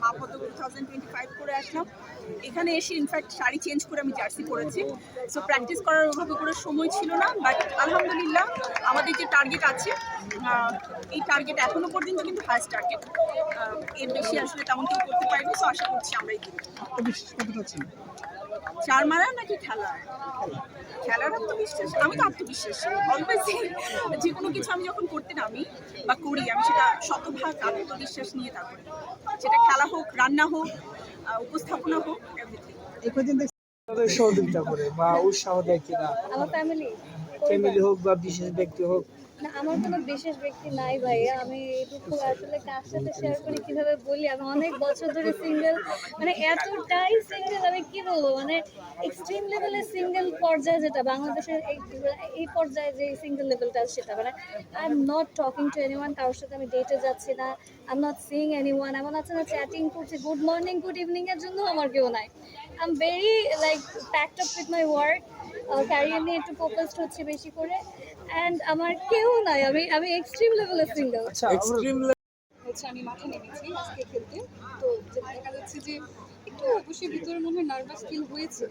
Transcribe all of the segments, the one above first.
মা পদ্ম two thousand twenty five করে আসলাম। এখানে এসে ইনফ্যাক্ট শাড়ি চেঞ্জ করে আমি জার্সি পরেছি। সো প্র্যাকটিস করার ওভাবে করে সময় ছিল না বাট আলহামদুলিল্লাহ আমাদের যে টার্গেট আছে এই টার্গেট এখনও পর্যন্ত কিন্তু হায়েস্ট টার্গেট এর বেশি আসলে তেমন কেউ করতে পারিনি সো আশা করছি আমরাই করব। চার মারা নাকি খেলা? খেলার আত্মবিশ্বাস? আমি তো আত্মবিশ্বাসী। অলওয়েজ যে কোনো কিছু আমি যখন করতে নামি বা করি আমি সেটা শতভাগ আত্মবিশ্বাস নিয়ে তা করি সেটা খেলা হোক রান্না হোক উপস্থাপনা হোক সহযোগিতা করে বা উৎসাহ দেয় কিনা। ফ্যামিলি ফ্যামিলি হোক বা বিশেষ ব্যক্তি হোক। না, আমার কোনো বিশেষ ব্যক্তি নাই ভাইয়া। আমি এইটুকু আসলে কার সাথে শেয়ার করি, কীভাবে বলি? আমি অনেক বছর ধরে সিঙ্গেল মানে এতটাই সিঙ্গেল আমি কি বলব? মানে এক্সট্রিম লেভেলের সিঙ্গেল পর্যায়ে যেটা, বাংলাদেশের এই পর্যায়ে যে সিঙ্গেল লেভেলটা সেটা মানে I am not talking to anyone কারোর সাথে আমি ডেটে যাচ্ছি না I am not seeing anyone এমন আছে না চ্যাটিং করছি গুড মর্নিং গুড ইভিনিং এর জন্য আমার কেউ নাই। I am very like packed up with my work career নিয়ে একটু ফোকাসড হচ্ছে বেশি করে। অ্যান্ড আমার কেউ নাই আমি আমি এক্সট্রিম লেভেলের সিঙ্গেল আচ্ছা এক্সট্রিম হচ্ছে আমি মাঠে নেমেছি আজকে খেলতে। তো দেখা যাচ্ছে যে একটু অবশ্যই ভিতরে মনে হয় নার্ভাস ফিল হয়েছে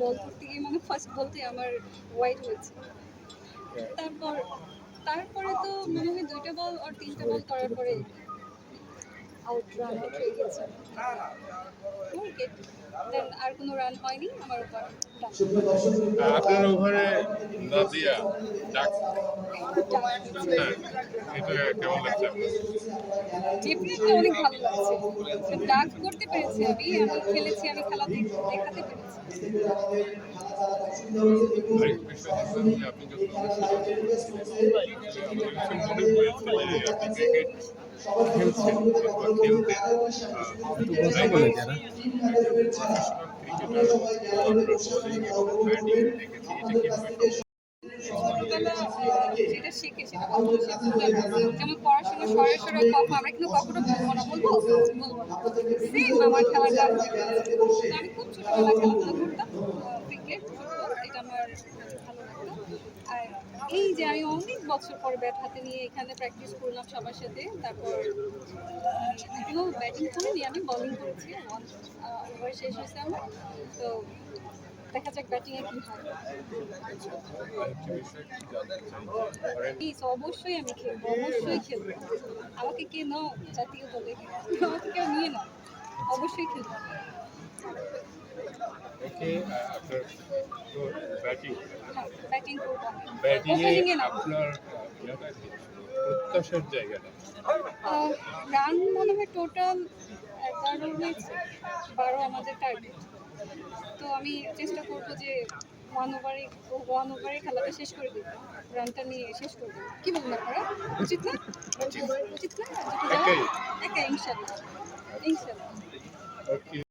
বল করতে গিয়ে মানে ফার্স্ট বলতে আমার হোয়াইট হয়েছে। তারপর তারপরে তো মনে হয় দুইটা বল আর তিনটা বল করার পরে আউট রান আউট হয়ে গেছে। দেন আর কোনো রান হয়নি আমার আপনার ওভারে নাদিয়া ডাক হ্যাঁ, এটা কেমন লাগছে? ডেফিনেটলি অনেক ভালো লাগছে। ডাক করতে পেরেছি আমি আমি খেলেছি আমি খেলা দেখ- দেখাতে পেরেছি। আপনি যখন অথবা খেলতেন আহ, যাই বলে যারা পড়াশোনা সরে সরে কখন আমরা কখনো বলব আমার খেলাটা আমি খুব ছোটবেলা খেলাধুলা করতাম ক্রিকেট ফুটবল আর এই যে আমি অনেক বছর পর ব্যাট হাতে নিয়ে এখানে প্র্যাকটিস করলাম সবার সাথে। তারপর এখনও ব্যাটিং করিনি, আমি বোলিং করেছি। ওভার শেষ হয়েছে আমার। তো দেখা যাক ব্যাটিং এ কি হয়। অবশ্যই আমি খেলব, অবশ্যই খেলব। আমাকে কে নাও জাতীয় দলে, আমাকে কেউ নিয়ে নাও। অবশ্যই খেলব ওকে আপনার ব্যাটিং হ্যাঁ ব্যাটিং করব ব্যাটিং এ না। আপনার প্রত্যাশার জায়গাটা রান মনে হয় টোটাল এগারো হয়েছে বারো আমাদের টার্গেট তো আমি চেষ্টা করব যে ওয়ান ওভারে ওয়ান ওভারে খেলাটা শেষ করে দেবো রানটা নিয়ে শেষ করে দেবো কি বলুন আপনারা? উচিত না? উচিত। না? একাই। ইনশাল্লাহ। ইনশাল্লাহ। ওকে